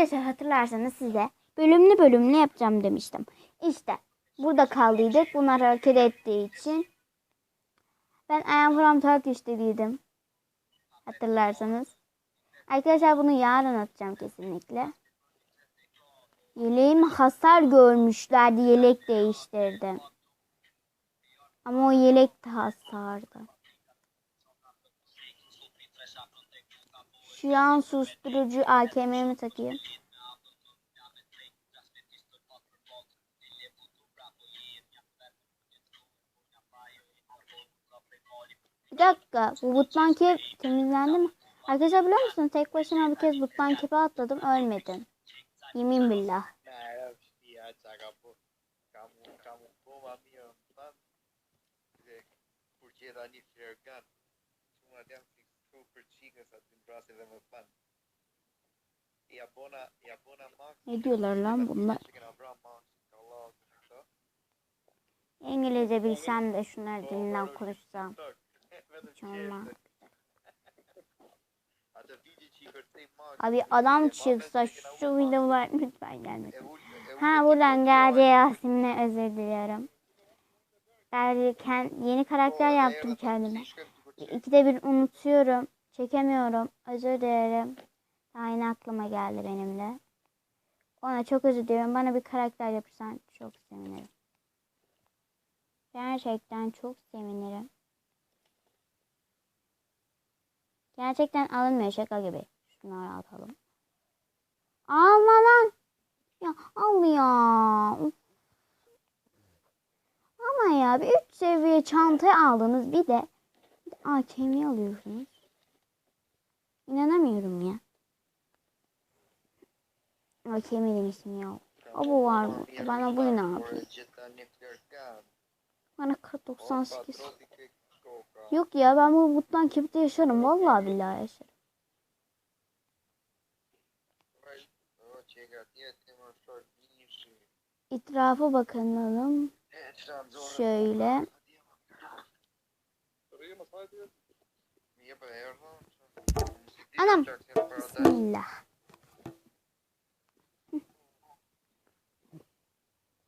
Arkadaşlar hatırlarsanız size bölümlü bölümlü yapacağım demiştim. İşte burada kaldıydık. Bunlar hareket ettiği için. Ben I am from Turkish dediydim. Hatırlarsanız. Arkadaşlar bunu yarın atacağım kesinlikle. Yeleğim hasar görmüşlerdi. Yelek değiştirdim. Ama o yelek de hasardı. Şu an susturucu AKM'mi takayım. Bir dakika. Bu butlan kep temizlendi mi? Arkadaşlar biliyor musunuz? Tek başına bir kez butlan kepe atladım. Ölmedim. Yemin billah. Ficou pertinho essa temporada da Mapan. E a bona e a bona Max. Ne diyorlar lan bunlar? İngilizce bilsem de şunları dilinden konuşsam. Hiç olmaz. Abi adam çıksa şu videolar lütfen gelmesin. Ha buradan geldi Yasemin'e özür diliyorum. Derken yeni karakter yaptım kendime. İkide bir unutuyorum. Çekemiyorum. Özür dilerim. Daha aklıma geldi benim de. Ona çok özür diliyorum. Bana bir karakter yapırsan çok sevinirim. Gerçekten çok sevinirim. Gerçekten alınmıyor şaka gibi. Şunları atalım. Alma lan. Ya al ya. Ama ya bir üç seviye çantayı aldınız bir de, bir de AKM'yi alıyorsunuz. İnanamıyorum ya. AKM demişim ya. O bu var mı? Bana bu ne yapayım? Bana 98. Yok ya ben bu buttan kipte yaşarım. Vallahi billahi yaşarım. İtrafa bakalım. Şöyle. Anam. Bismillah.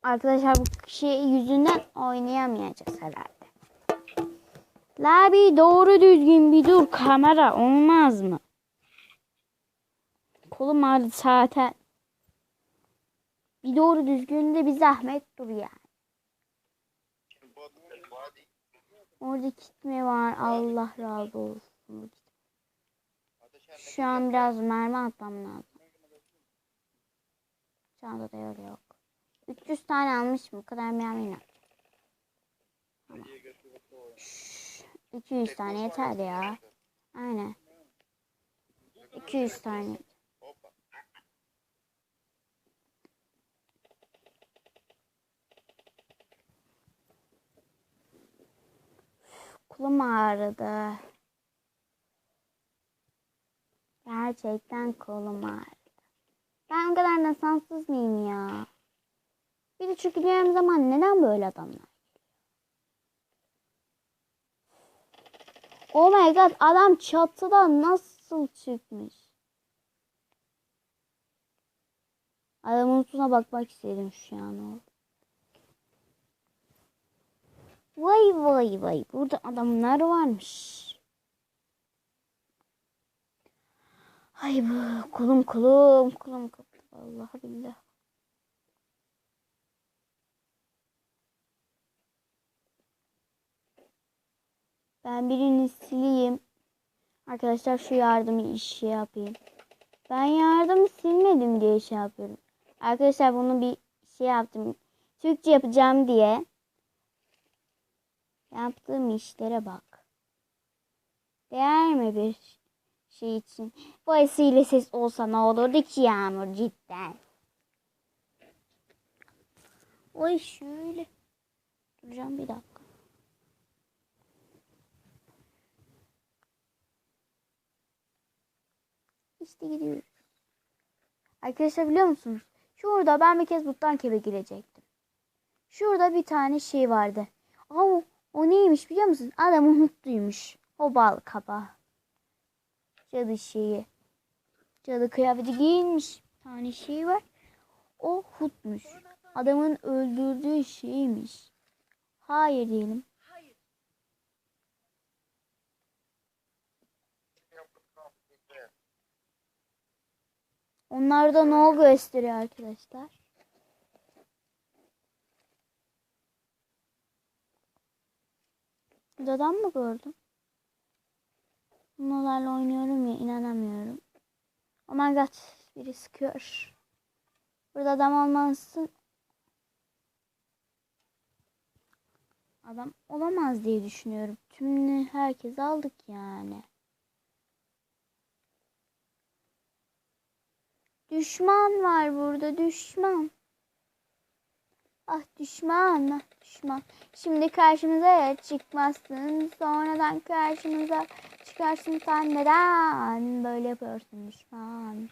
Arkadaşlar bu şey yüzünden oynayamayacağız herhalde. La bir doğru düzgün bir dur kamera olmaz mı? Kolum ağrıdı zaten. Bir doğru düzgün de bir zahmet dur yani. Orada kitme var. Allah razı olsun. Şu an biraz mermi atmam lazım. Çantada yer yok. 300 tane almışım. Bu kadar mermi yok. Tamam. Şşş, 200 tane yeter ya. Aynen. 200 tane. Kolum ağrıdı. Gerçekten kolum ağrıdı. Ben o kadar da mıyım ya? Bir de çökeceğim zaman neden böyle adamlar? Oh my god adam çatıdan nasıl çıkmış? Adamın üstüne bakmak istedim şu an o. Vay vay vay burada adamlar varmış. Ay bu kolum kolum kolum koptu vallahi billahi. Ben birini sileyim. Arkadaşlar şu yardımı işi yapayım. Ben yardımı silmedim diye şey yapıyorum. Arkadaşlar bunu bir şey yaptım. Türkçe yapacağım diye. Yaptığım işlere bak. Değer mi bir şey için? Bu esiyle ses olsa ne olurdu ki Yağmur cidden. Oy şöyle. Duracağım bir dakika. İşte gidiyoruz. Arkadaşlar biliyor musunuz? Şurada ben bir kez buttan kebe girecektim. Şurada bir tane şey vardı. Aa, o neymiş biliyor musunuz? Adam umutluymuş. O bal kaba. Cadı şeyi. Cadı kıyafeti giyinmiş. Ha, tane şey var. O Hut'muş. Adamın öldürdüğü şeymiş. Hayır diyelim. Onlar da no gösteriyor arkadaşlar. Dadan mı gördüm? Bunlarla oynuyorum ya inanamıyorum. Oh my god biri sıkıyor. Burada adam olmasın. Adam olamaz diye düşünüyorum. Tümünü herkes aldık yani. Düşman var burada düşman. Ah düşman ah düşman. Şimdi karşımıza çıkmazsın. Sonradan karşımıza çıkarsın sen neden böyle yapıyorsun düşman.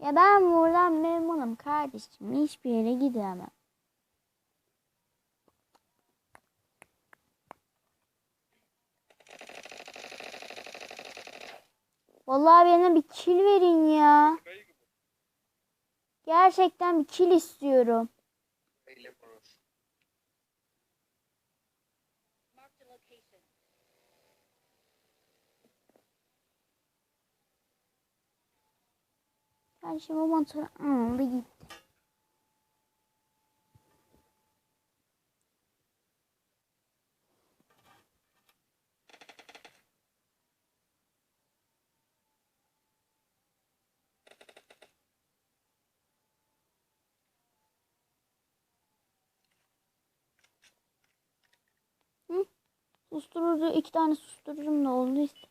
Ya ben buradan memnunum kardeşim. Hiçbir yere gidemem. Vallahi bana bir kill verin ya. Gerçekten bir kill istiyorum. Ben şimdi bu motoru aldı gitti. Susturucu iki tane susturucum da oldu işte.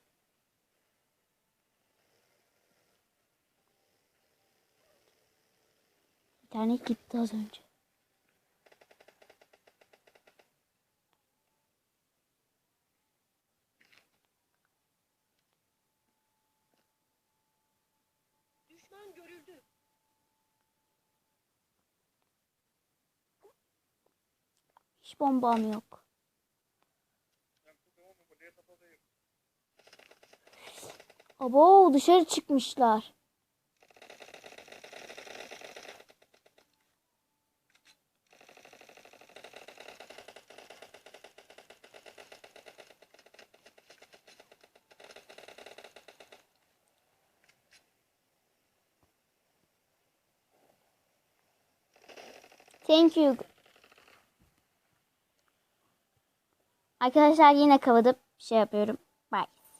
Bir tane gitti az önce. Düşman görüldü. Hiç bombam yok. Abo dışarı çıkmışlar. Thank you. Arkadaşlar yine kavadıp şey yapıyorum.